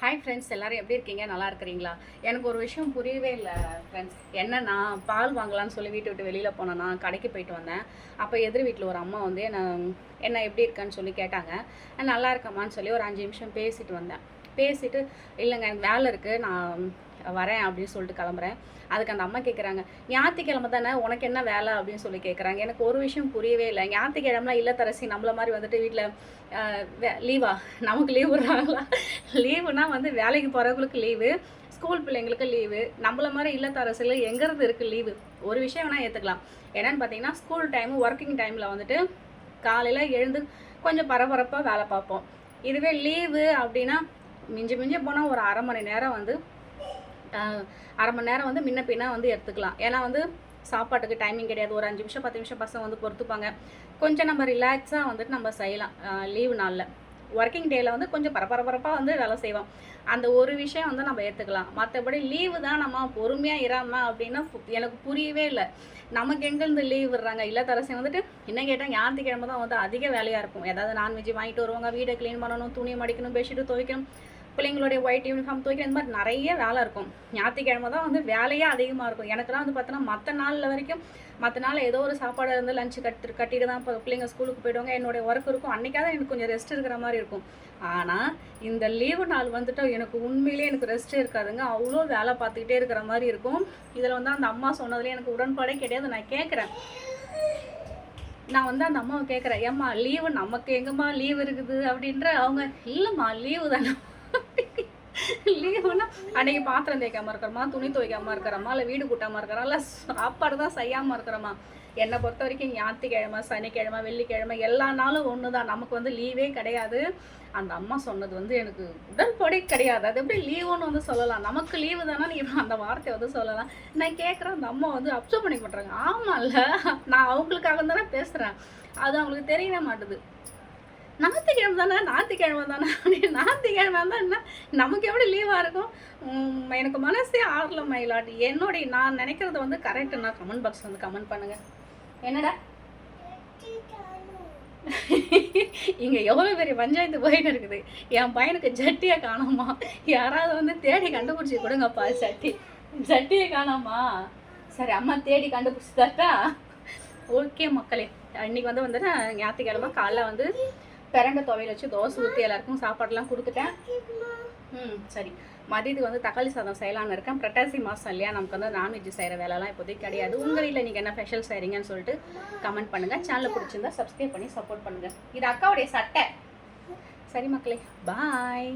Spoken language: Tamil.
ஹாய் ஃப்ரெண்ட்ஸ் எல்லாரும் எப்படி இருக்கீங்க? நல்லா இருக்கிறீங்களா? எனக்கு ஒரு விஷயம் புரியவே இல்லை ஃப்ரெண்ட்ஸ் என்னன்னா பால் வாங்கலாம்னு சொல்லி வீட்டை விட்டு வெளியில் போனேன்னா கடைக்கு போயிட்டு வந்தேன். அப்போ எதிர் வீட்டில் ஒரு அம்மா வந்து என்ன என்ன எப்படி இருக்கான்னு சொல்லி கேட்டாங்க. நல்லா இருக்கம்மான்னு சொல்லி ஒரு அஞ்சு நிமிஷம் பேசிட்டு வந்தேன். பேசிட்டு இல்லைங்க எனக்கு வேலை இருக்குது நான் வரேன் அப்படின்னு சொல்லிட்டு கிளம்புறேன். அதுக்கு அந்த அம்மா கேட்குறாங்க ஞாயிற்றுக்கிழமை தானே உனக்கு என்ன வேலை? அப்படின்னு சொல்லி கேட்குறாங்க எனக்கு ஒரு விஷயம் புரியவே இல்லை. ஞாயிற்றுக்கிழமெலாம் இல்லத்தரசி நம்மள மாதிரி வந்துட்டு வீட்டில் லீவா நமக்கு லீவ் விடுறாங்களா? லீவுனா வந்து வேலைக்கு போகிறவங்களுக்கு லீவு ஸ்கூல் பிள்ளைங்களுக்கு லீவு நம்மள மாதிரி இல்லத்தரசில் எங்கேருந்து இருக்குது லீவு ஒரு விஷயம் வேணால் ஏற்றுக்கலாம் என்னென்னு பார்த்தீங்கன்னா ஸ்கூல் டைமு ஒர்க்கிங் டைமில் வந்துட்டு காலையில் எழுந்து கொஞ்சம் பரபரப்பாக வேலை பார்ப்போம். இதுவே லீவு அப்படின்னா மிஞ்சி மிஞ்சி போனால் ஒரு அரை மணி நேரம் வந்து அரை மணி நேரம் வந்து முன்ன பின்னா வந்து எடுத்துக்கலாம். ஏன்னா வந்து சாப்பாட்டுக்கு டைமிங் கிடையாது. ஒரு அஞ்சு நிமிஷம் பத்து நிமிஷம் பசங்க வந்து பொறுத்துப்பாங்க. கொஞ்சம் நம்ம ரிலாக்ஸாக வந்துட்டு நம்ம செய்யலாம். லீவு நாளில். ஒர்க்கிங் டேயில் வந்து கொஞ்சம் பரபரப்பரப்பாக வந்து வேலை செய்வோம். அந்த ஒரு விஷயம் வந்து நம்ம ஏற்றுக்கலாம் மற்றபடி லீவு தான் நம்ம பொறுமையாக இராம அப்படின்னா எனக்கு புரியவே இல்லை. நமக்கு எங்கேருந்து லீவ் விடுறாங்க? இல்லத்தரசி வந்துட்டு என்ன கேட்டால் ஞாயிற்றுக்கிழமை தான் வந்து அதிக வேலையாக இருக்கும். ஏதாவது நான்வெஜ் வாங்கிட்டு வருவாங்க. வீடை க்ளீன் பண்ணணும் துணி மடிக்கணும் பெட்ஷீட்டு துவைக்கணும். பிள்ளைங்களுடைய ஒயிட் யூனிஃபார்ம் துவைக்கிற இந்த மாதிரி நிறைய வேலை இருக்கும். ஞாயிற்றுக்கிழமை தான் வந்து வேலையே அதிகமாக இருக்கும். எனக்குலாம் வந்து பார்த்தோன்னா மற்ற நாளில் வரைக்கும் மற்ற நாள் ஏதோ ஒரு சாப்பாடு இருந்து லஞ்சு கட்டு கட்டிட்டு தான் இப்போ பிள்ளைங்க ஸ்கூலுக்கு போயிடுவாங்க. என்னுடைய ஒர்க் இருக்கும். அன்றைக்காக எனக்கு கொஞ்சம் ரெஸ்ட் இருக்கிற மாதிரி இருக்கும். ஆனால் இந்த லீவு நாள் வந்துட்டு எனக்கு உண்மையிலேயே எனக்கு ரெஸ்ட்டே இருக்காதுங்க. அவ்வளோ வேலை பார்த்துக்கிட்டே இருக்கிற மாதிரி இருக்கும். இதில் வந்து அந்த அம்மா சொன்னதுலேயே எனக்கு உடன்பாடே கிடையாது. நான் கேட்குறேன். நான் வந்து அந்த அம்மாவை கேட்குறேன். ஏம்மா லீவு நமக்கு எங்கம்மா லீவு இருக்குது? அப்படின்ற அவங்க இல்லைம்மா லீவு தானே. லீவுனா அன்னைக்கு பாத்திரம் தேய்க்காம இருக்கிறோமா துணி துவைக்காம இருக்கிறோமா இல்லை வீடு கூட்டாம இருக்கிறோம் இல்லை சாப்பாடு தான் செய்யாம இருக்கிறோமா? என்னை பொறுத்த வரைக்கும் ஞாயிற்றுக்கிழமை சனிக்கிழமை வெள்ளிக்கிழமை எல்லா நாளும் ஒன்று தான் நமக்கு வந்து லீவே கிடையாது. அந்த அம்மா சொன்னது வந்து எனக்கு உடன்படி கிடையாது. அது எப்படி லீவுன்னு வந்து சொல்லலாம்? நமக்கு லீவு தானே நீ அந்த வார்த்தையை வந்து சொல்லலாம். நான் கேட்குறேன் அந்த அம்மா வந்து அப்சர்வ் பண்ணி பண்ணுறாங்க ஆமாம்ல நான் அவங்களுக்காக தானே பேசுகிறேன் அது அவங்களுக்கு தெரியவே மாட்டுது. ஞாயிற்றுக்கிழமை தானே ஞாயிற்றுக்கிழமை தானே அப்படி ஞாயிற்றுக்கிழமை தான் என்ன? நமக்கு எப்படி லீவாக இருக்கும்? எனக்கு மனசே ஆறல மயிலாட்டி என்னுடைய நான் நினைக்கிறது வந்து கரெக்டுண்ணா கமெண்ட் பாக்ஸ் வந்து கமெண்ட் பண்ணுங்க. என்னடா? இங்க எவ்வளவு பெரிய பஞ்சாயத்து போயிட்டு இருக்குது. என் பையனுக்கு ஜட்டியை காணோமா? யாராவது வந்து தேடி கண்டுபிடிச்சி கொடுங்கப்பா சட்டி ஜட்டியை காணோமா? சரி அம்மா தேடி கண்டுபிடிச்சி தரட்டா? ஓகே மக்களே. இன்னைக்கு வந்து வந்துட்டு ஞாயிற்றுக்கிழமை காலைல வந்து பிரண்டை துவையல் வச்சு தோசை ஊற்றி எல்லாருக்கும் சாப்பாடுலாம் கொடுத்துட்டேன். ம் சரி. மதியத்துக்கு வந்து தக்காளி சாதம் செய்யலான்னு இருக்கேன். புரட்டாசி மாதம் இல்லையா? நமக்கு வந்து நான்வெஜ் செய்கிற வேலைலாம் இப்போதைக்கு கிடையாது. உங்கள் வீட்டில் நீங்கள் என்ன ஸ்பெஷல் செய்கிறீங்கன்னு சொல்லிட்டு கமெண்ட் பண்ணுங்கள் சேனலை பிடிச்சிருந்தா சப்ஸ்கிரைப் பண்ணி சப்போர்ட் பண்ணுங்கள் இது அக்காவுடைய சட்டை. சரி மக்களே பாய்